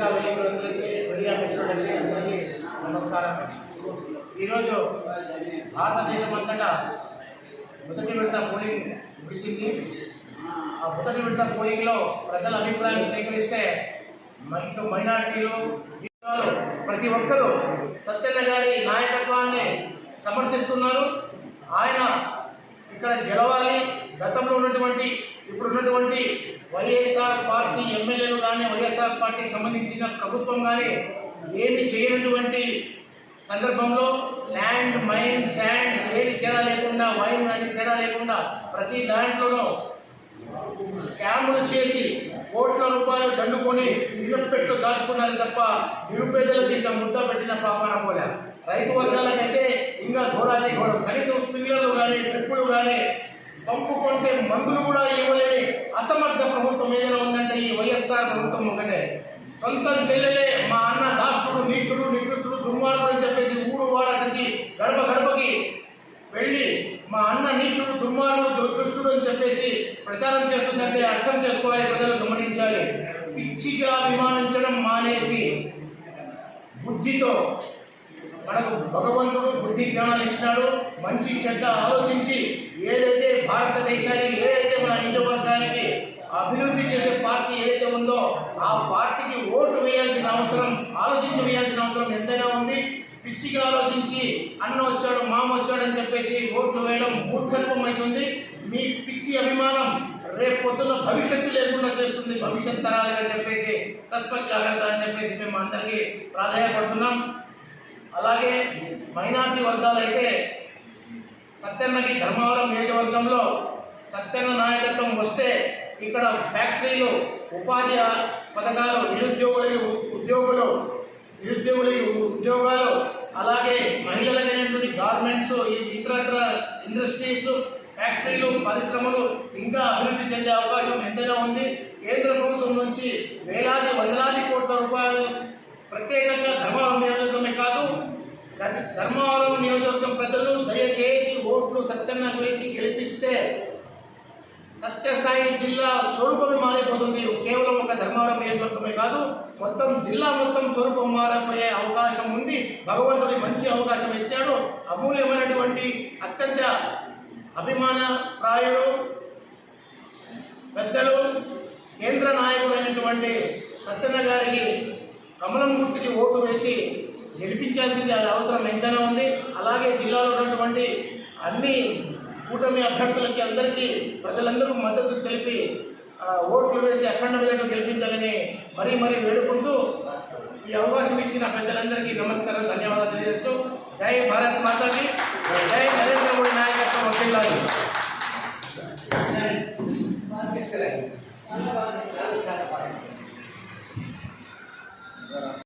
పత్రికా విలేకరులందరికీ మీడియా మిత్రులకి అందరికీ నమస్కారం ఈరోజు భారతదేశం అంతటా మొదటి విడత పోలింగ్ ముగిసింది. ఆ మొదటి విడత పోలింగ్లో ప్రజల అభిప్రాయం సేకరిస్తే ఇటు మైనార్టీలు ప్రతి ఒక్కరూ సత్యన్న గారి నాయకత్వాన్ని సమర్థిస్తున్నారు. ఆయన ఇక్కడ గెలవాలి. గతంలో ఉన్నటువంటి ఇప్పుడు ఉన్నటువంటి వైఎస్ఆర్ పార్టీ ఎమ్మెల్యేలు కానీ వైఎస్ఆర్ పార్టీకి సంబంధించిన ప్రభుత్వం కానీ ఏమి చేయనటువంటి సందర్భంలో ల్యాండ్ మైన్ శాండ్ ఏమి తేడా లేకుండా వైన్ కానీ తేడా లేకుండా ప్రతి దాంట్లోనూ స్కాములు చేసి కోట్ల రూపాయలు దండుకొని నిరుపెట్లు దాచుకున్నారు తప్ప నిరుపేదలకు ఇంత ముద్ద పెట్టిన పాపన పోలే. రైతు వర్గాలకైతే ఇంకా ఘోరాది ఘోరం. కనీసం స్ప్రింక్లర్లు కానీ డ్రిప్పులు కానీ పంపుకుంటే మందులు కూడా ఇవ్వలేని అసమర్థ ప్రభుత్వం ఏదైనా ఉందంటే ఈ వైఎస్ఆర్ ప్రభుత్వం ఒకటే సొంతం చెల్లెలే మా అన్న దాష్టుడు నీచుడు నికృష్టుడు దుర్మార్గుడు అని చెప్పేసి ఊరు వాడకి గడప గడపకి వెళ్ళి మా అన్న నీచుడు దుర్మార్గుడు దుర్కృష్టుడు అని చెప్పేసి ప్రచారం చేస్తుందంటే అర్థం చేసుకోవాలి ప్రజలు గమనించాలి. పిచ్చిగా అభిమానించడం మానేసి బుద్ధితో మనకు భగవంతుడు బుద్ధి జ్ఞానాలు ఇచ్చినాడు మంచి చెడ్డ ఆలోచించి ఏదైతే భారతదేశానికి ఏదైతే మన నియోజకవర్గానికి అభివృద్ధి చేసే పార్టీ ఏదైతే ఉందో ఆ పార్టీకి ఓటు వేయాల్సిన అవసరం ఆలోచించి వేయాల్సిన అవసరం ఎంతైనా ఉంది. పిచ్చిగా ఆలోచించి అన్న వచ్చాడు మామ వచ్చాడు అని చెప్పేసి ఓట్లు వేయడం మూర్ఖత్వం అవుతుంది. మీ పిచ్చి అభిమానం రేపు పొద్దున్న భవిష్యత్తు లేకుండా చేస్తుంది. భవిష్యత్ తరాలని చెప్పేసి తస్మత్ జాగ్రత్త అని చెప్పేసి మేము అందరికీ ప్రాధాన్యపడుతున్నాం. అలాగే మైనార్టీ వర్గాలైతే సత్యన్నకి ధర్మవరం నియోజకవర్గంలో సత్యన్న నాయకత్వం వస్తే ఇక్కడ ఫ్యాక్టరీలు ఉపాధి పథకాలు నిరుద్యోగులు ఉద్యోగులు నిరుద్యోగులకు ఉద్యోగాలు అలాగే మహిళలైనటువంటి గార్మెంట్స్ ఇతరత్ర ఇండస్ట్రీస్ ఫ్యాక్టరీలు పరిశ్రమలు ఇంకా అభివృద్ధి చెందే అవకాశం ఎంతైనా ఉంది. కేంద్ర ప్రభుత్వం నుంచి వేలాది వందలాది కోట్ల రూపాయలు ప్రత్యేకంగా ధర్మవరం నియోజకవర్గమే కాదు ధర్మవరం నియోజకవర్గం ప్రజలు దయచేసి ఓట్లు సత్యన్న వేసి గెలిపిస్తే సత్యసాయి జిల్లా స్వరూపమే మారిపోతుంది. కేవలం ఒక ధర్మవరం నియోజకవర్గమే కాదు మొత్తం జిల్లా మొత్తం స్వరూపం మారిపోయే అవకాశం ఉంది. భగవంతుడి మంచి అవకాశం ఇచ్చాడు. అమూల్యమైనటువంటి అత్యంత అభిమాన ప్రాయుడు పెద్దలు కేంద్ర నాయకుడైనటువంటి సత్యన్న గారికి కమలం ఓటు వేసి గెలిపించాల్సింది అవసరం ఎంతైనా ఉంది. అలాగే జిల్లాలో ఉన్నటువంటి అన్ని కూటమి అభ్యర్థులకి అందరికీ ప్రజలందరూ మద్దతు తెలిపి ఓట్లు వేసి అఖండ విజయం గెలిపించాలని మరీ మరీ వేడుకుంటూ ఈ అవకాశం ఇచ్చిన పెద్దలందరికీ నమస్కారం ధన్యవాదాలు తెలియజేస్తూ. జై భారత్ మాతాకి జై నరేంద్ర మోడీ నాయకత్వం వర్ధిల్లాలి చాలా బాగా చాలా చాలా బాగా ¡Gracias!